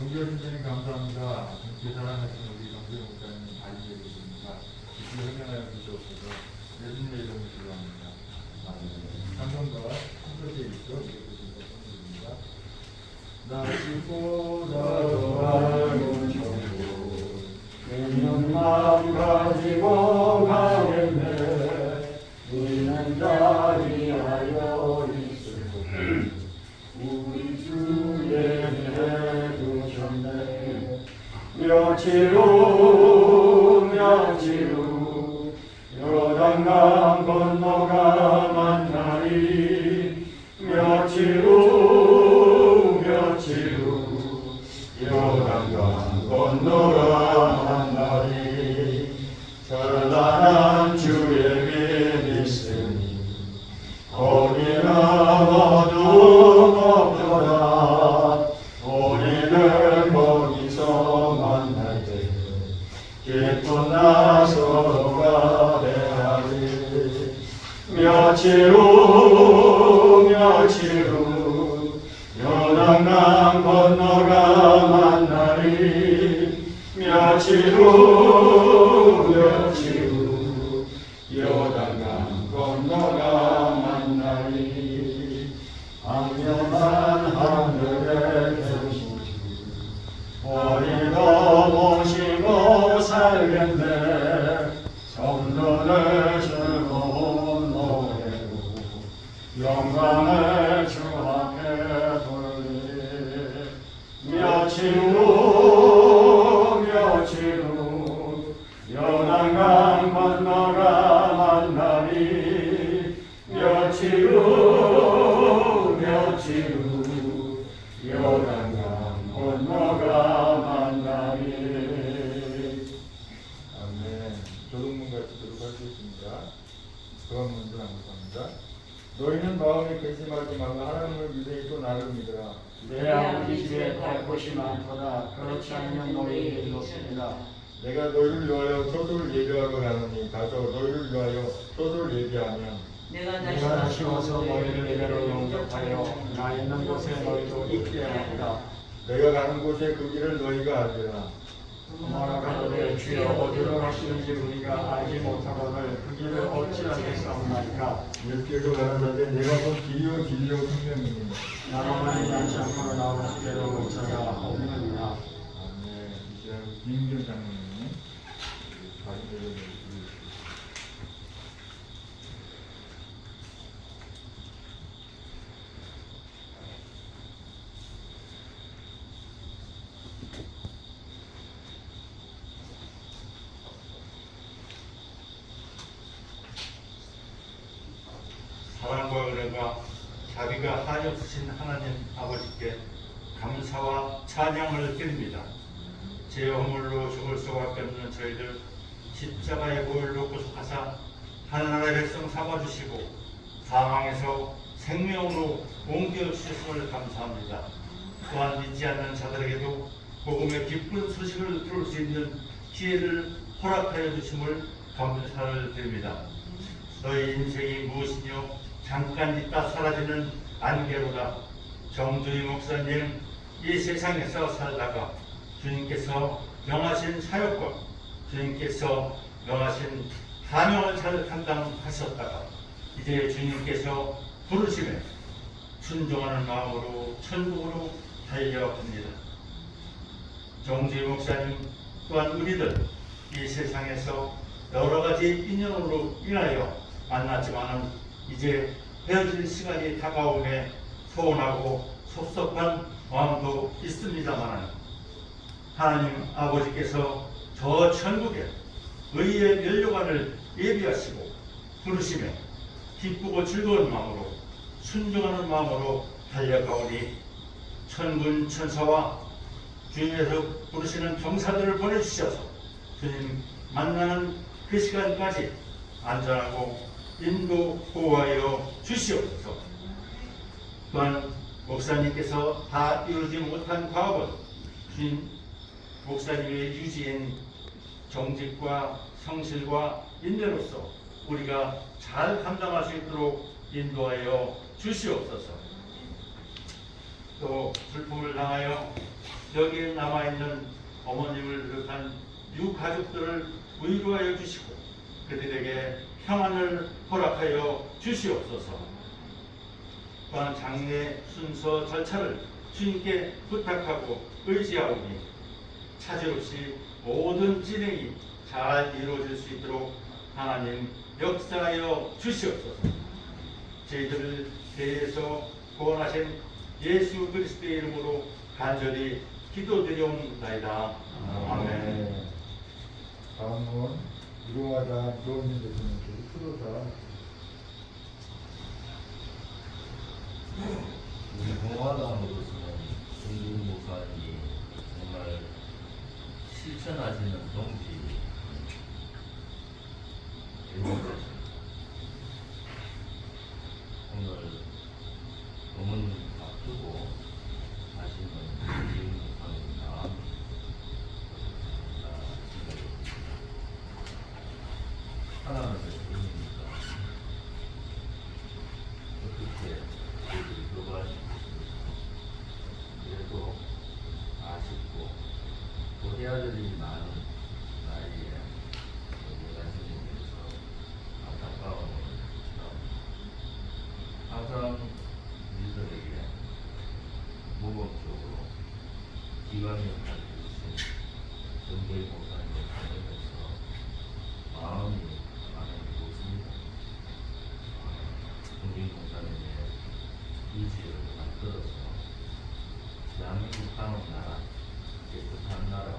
종교신자님 감사합니다. 함께 사랑하시는 우리 강조영 목사님 발휘해 주십니다. 이시를 현명하여 주시옵소서. 예수님의 이름으로 기도합니다. 아멘. 감사합니다. 한글에 있죠? 이렇게 드립니다. 나시고 나도 알고 있는 가지고 며칠 후 요단강 건너가 만나리. 며칠 후 며칠 후 요단강 건너가 며칠 이렇습니다 내가 너희를 위하여 소설을 예비하러 가느니 가서 너희를 위하여 소설을 예비하면 내가 내가 다시 와서 너희를 내게로 영접하여 나 있는 곳에 너희도 있게 하리라 내가 가는 곳에 그 길을 너희가 알리라. 말하가로되 주여 어디로 가시는지 우리가 알지 못하거늘 그 길을 어찌하겠사옵나이까 일길로 가는 자들 내가 곧 길이요 진리요 생명이니. 나로만이 낫지 않고 나오시게로 없느니라 아멘. 이제 김경 장로님 발표를 해주시기 사랑과 은혜가 자비가 한없으신 하나님 아버지께 감사와 찬양을 드립니다. 제 허물로 죽을 수밖에 없는 저희들 십자가의 보혈로 구속하사 하나님의 백성 삼아주시고 사망에서 생명으로 옮겨주셨음을 감사합니다. 또한 믿지 않는 자들에게도 복음의 기쁜 소식을 들을 수 있는 기회를 허락하여 주심을 감사를 드립니다. 너희 인생이 무엇이뇨 잠깐 있다 사라지는 안개로다 정주희 목사님 이 세상에서 살다가 주님께서 명하신 사역과 주님께서 명하신 사명을 잘 감당하셨다가 이제 주님께서 부르심에 순종하는 마음으로 천국으로 달려갑니다. 정주희 목사님 또한 우리들 이 세상에서 여러 가지 인연으로 인하여 만났지만은 이제 헤어질 시간이 다가오매 서운하고 섭섭한 마음도 있습니다만 하나님 아버지께서 저 천국에 의의 면류관을 예비하시고 부르심에 기쁘고 즐거운 마음으로 순종하는 마음으로 달려가오니 천군 천사와 주님에서 부르시는 경사들을 보내주셔서 주님 만나는 그 시간까지 안전하고 인도 보호하여 주시옵소서. 또한 목사님께서 다 이루지 못한 과업은 주님 목사님의 유지인 정직과 성실과 인내로서 우리가 잘 감당할 수 있도록 인도하여 주시옵소서. 또 슬픔을 당하여 여기에 남아있는 어머님을 비롯한 유가족들을 위로하여 주시고 그들에게 평안을 허락하여 주시옵소서. 또한 장례 순서 절차를 주님께 부탁하고 의지하오니 차질 모든 진행이 잘 이루어질 수 있도록 하나님 역사하여 주시옵소서. 저희들을 대해서 구원하신 예수 그리스도의 이름으로 간절히 기도드리옵나이다. 아멘. 다음은 이동하자 조원진 대표님께서 수도사 우리 공화당으로서는 김준 목사님이 정말 실천하시는 동지 대목이십니다. 오늘 어머님 앞두고 하시는 김준 목사님 마음 하나는 의미니까 어떻게 저희들이 그걸 그래도 아쉽고 또 해야 될 일이 많은 나이에 예가심에 대해서 안타까움을 참 항상 우리들에게 모범적으로 기관이 가르쳐주신 정보의 목사님의 관련해서 마음이 많이 무겁습니다. 동진 목사님의 의지를 만들어서 대한민국 하는 나라, 깨끗한 나라,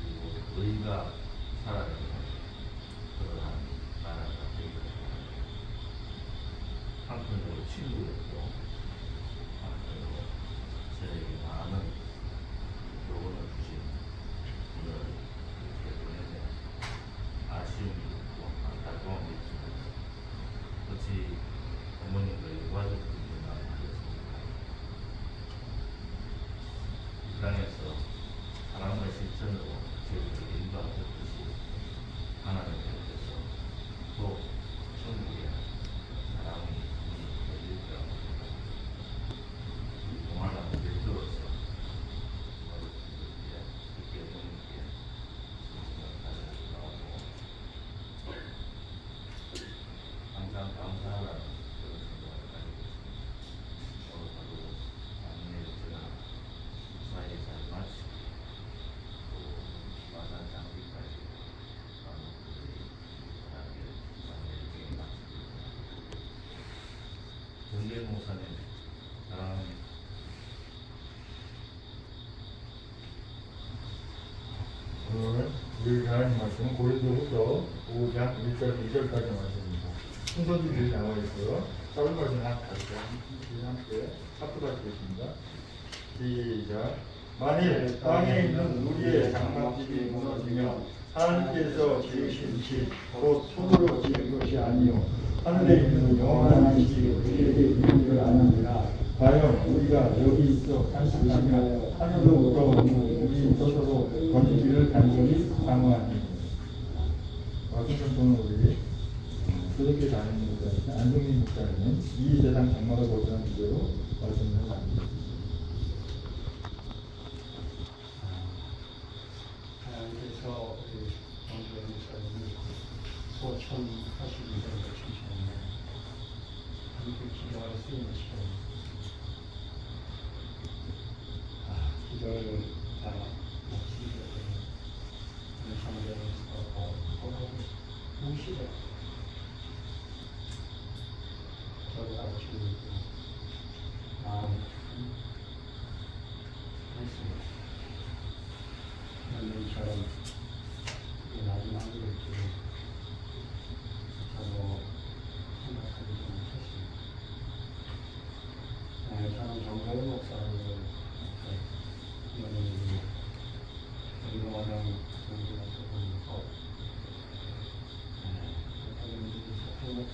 그리고 의가 살아가는 그러한 나라가 되기를 바랍니다. 한편으로 친구였고, 한편으로 저에게 많은 조언을 주신 분을 이렇게 보내면 아쉬움이 있고 안타까움이 있습니다. 어찌 어머님과 유가족들이 만나겠습니까? 이 땅에서 사랑과 실천으로 저희를 인도하셨듯이 하나님께서 또 천국에 사랑이 내릴 거라고 이 동화당 대표로서 어르신들께 특히 어머님께 진심을 다하고 항상 감사하라는 그런 생각을 가지고 있습니다. 오늘 하루 안내를 제가 무사히 잘 마치고 또 마산 장비까지 가족들이 편하게 안내를 잘 마치고 정계 목사님 사랑합니다. 오늘 우리 하나님 말씀은 고린도후서 5장 1절 2절까지 말씀입니다. 순서들이 나와 있고요. 짧은 말씀 한 가르쳐 함께 합독하시겠습니다. 시작. 만일 땅에 있는 우리의 장막집이 무너지면 하나님께서 지으신 집, 곧 손으로 지은 것이 아니요 하늘에 있는 영원한 집이 우리에게 있는 줄 아느니라. 과연 우리가 여기 있어 안식하며 하늘로부터 우리 스스로 건지기를 간절히. 와순천 또는 우리 그렇게 다니는 목사님, 안성민 목사님, 이 세상 장막을 벗어난 주제로 말씀을 나눕니다. 하나님께서 우리 정주영 목사님이 소천하시기 전에. 함께 기도할 수 있는 시간입니다. 아, 기도를 다 마치게 되면 우리 성경에서 보고 무시해. 저를 아치고 마음 했습니다. 하나님처럼 이 마지막을 지금 저도 생각하기 좀 했습니다. 네, 저는 정도의 목사를 여러분이 그동안은 정도가 조금 있고 여러분들이 사태 목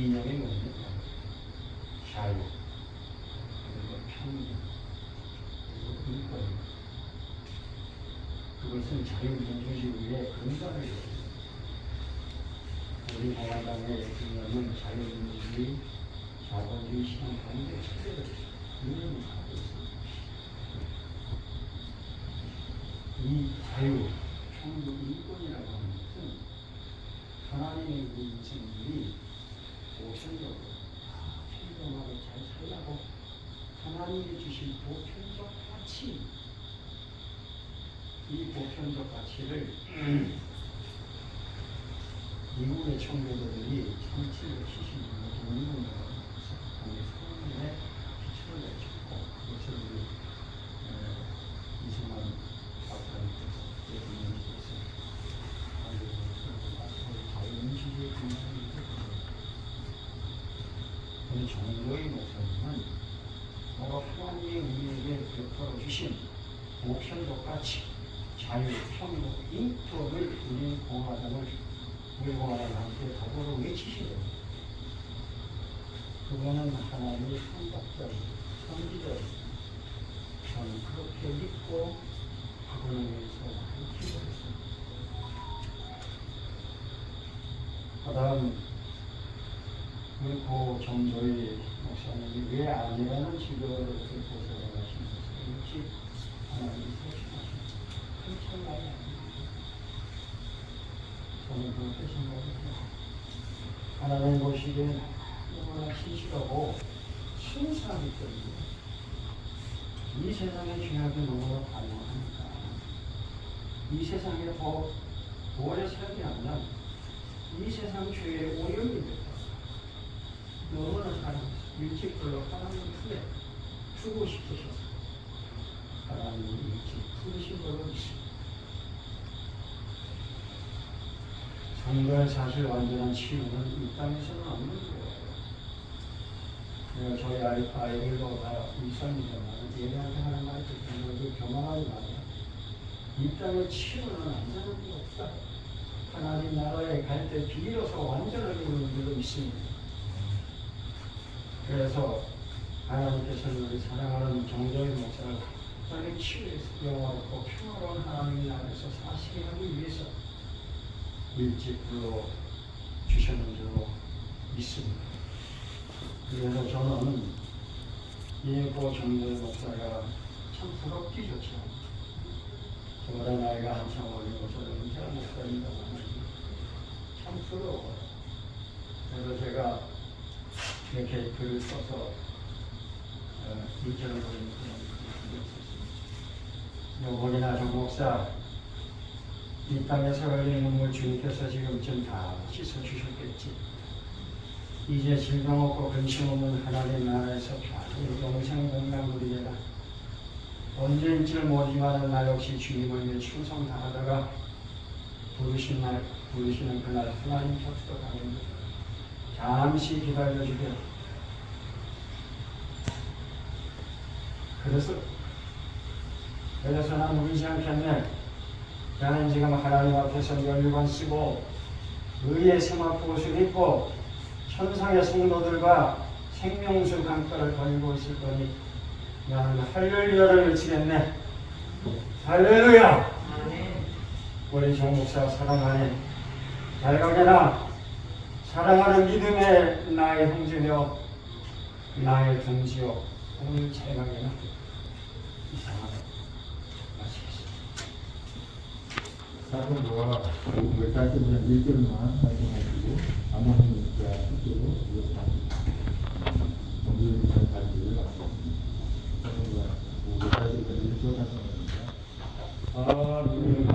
이 인형이 뭐입니까? 자유. 그리고 편리. 그리고 인권. 그것은 자유민주주의의 근간을 이루었습니다. 우리 공화당의 개념은 자유민주주의, 자본주의 시장 가운데 체제를 분명히 하고 있습니다. 이 자유, 평등 인권이라고 하는 것은 하나님의 그 우리 인생들이 보편적으로 평등하게 잘 살라고 하나님이 주신 보편적 가치. 이 보편적 가치를 미국의 1770년에 독립운동을 하면서 거기에 성인의 기초를 내줬고 그것을 우리 에, 이승만 박사님께서 대통령께서 한국으로 자유민주주의 근간을 우리 정도의 목사님은 바로 하나님이 우리에게 베풀어 주신 보편적 가치, 자유, 평등, 인권을 우리 공화당을 우리 공화당과 함께 더불어 외치시는 그거는 하나님의 선박자인 선지자인 저는 그렇게 믿고 그분을 위해서 많이 기도했습니다. 그 다음 우리 고 정조의 목사님이 왜 아니라는 지도를 것을 일찍 하나님이 세심하신 큰. 저는 그렇게 생각합니다. 하나님 보시기엔 너무나 신실하고 신사하기 때문에 이 세상의 죄악이 너무나 관영하니까 이 세상에 더 오래 살지 않으면 이 세상 죄의 오염이 됐다. 너무나 사랑, 일찍 불러 하나님 주고 싶으셔서 하나님이 일찍 부르신 걸로 믿습니다. 성도의 사실 완전한 치유는 이 땅에서는 없는 거예요. 내가 저희 아이, 아이들도 다 일선이지만 얘네한테 하는 말이 듣는 것도 교만하지 마세요. 이 땅의 치유는 완전한 게 없다. 하나님 나라에 갈 때 비로소 완전하게 이루는 줄로 믿습니다. 그래서 하나님께서는 우리 사랑하는 정정의 목사를 빨리 치유해서 영화롭고 평화로운 하나님의 나라에서 사시게 하기 위해서 일찍 불러 주셨는 줄로 믿습니다. 그래서 저는 예고 정정의 목사가 참 부럽기 좋죠. 저보다 나이가 한참 어린 저는 인사 목사입니다만 참 부러워요. 그래서 제가 이렇게 글을 써서 어, 일절을 보는 그런 글을 썼습니다. 요번이나 정 목사 이 땅에서 흘린 눈물 주님께서 지금쯤 다 씻어주셨겠지. 이제 질병 없고 근심 없는 하나님 나라에서 편히 영생 공양 누리게라. 언제인 줄 모르지만 나 역시 주님을 위해 충성 다하다가 부르신 날 부르시는 그날 하나님 곁으로 가는 것. 잠시 기다려 주게. 그래서 그래서 난 울지 않겠네. 나는 지금 하나님 앞에서 연류관 쓰고 의의 세마포 옷을 입고 천상의 성도들과 생명수 강가를 걸고 있을 거니 나는 할렐루야를 외치겠네. 할렐루야. 우리 정목사 사랑하네. 잘 가게나 사랑하는 믿음의 나의 형제여 나의 동지여 오늘 잘 가게나 이상하다. 마치겠습니다. 사건과 그 사실은 일절만 말씀하시고. 사건과 그 사실은 일절 말씀합니다. 밝은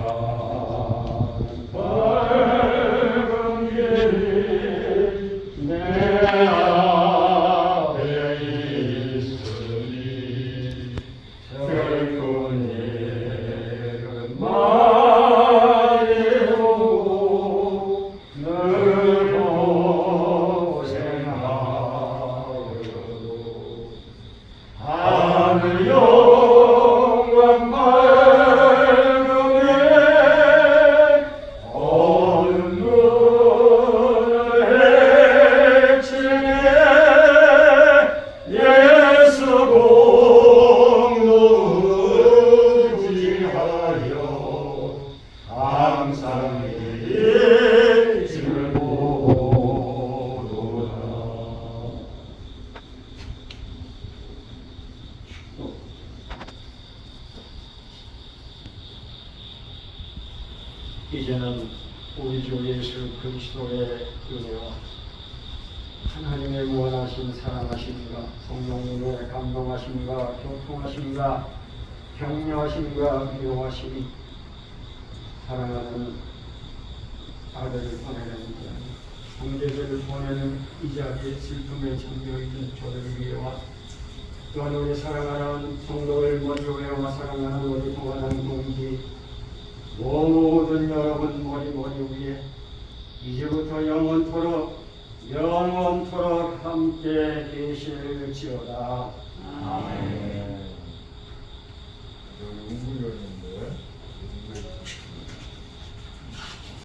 그리스도의 은혜와 하나님의 무한하신 사랑하심과 성령님의 감동하심과 교통하심과 격려하심과 미워하심이 사랑하는 아들을 보내는 자, 형제들을 보내는 이 자리에 슬픔에 잠겨 있는 저들을 위해 와 또한 우리 사랑하는 성도를 먼저 외워 사랑하는 우리 무한한 공지 모든 여러분 머리 머리 위에 이제부터 영원토록 영원토록 함께 계실지어다. 아멘. 운구에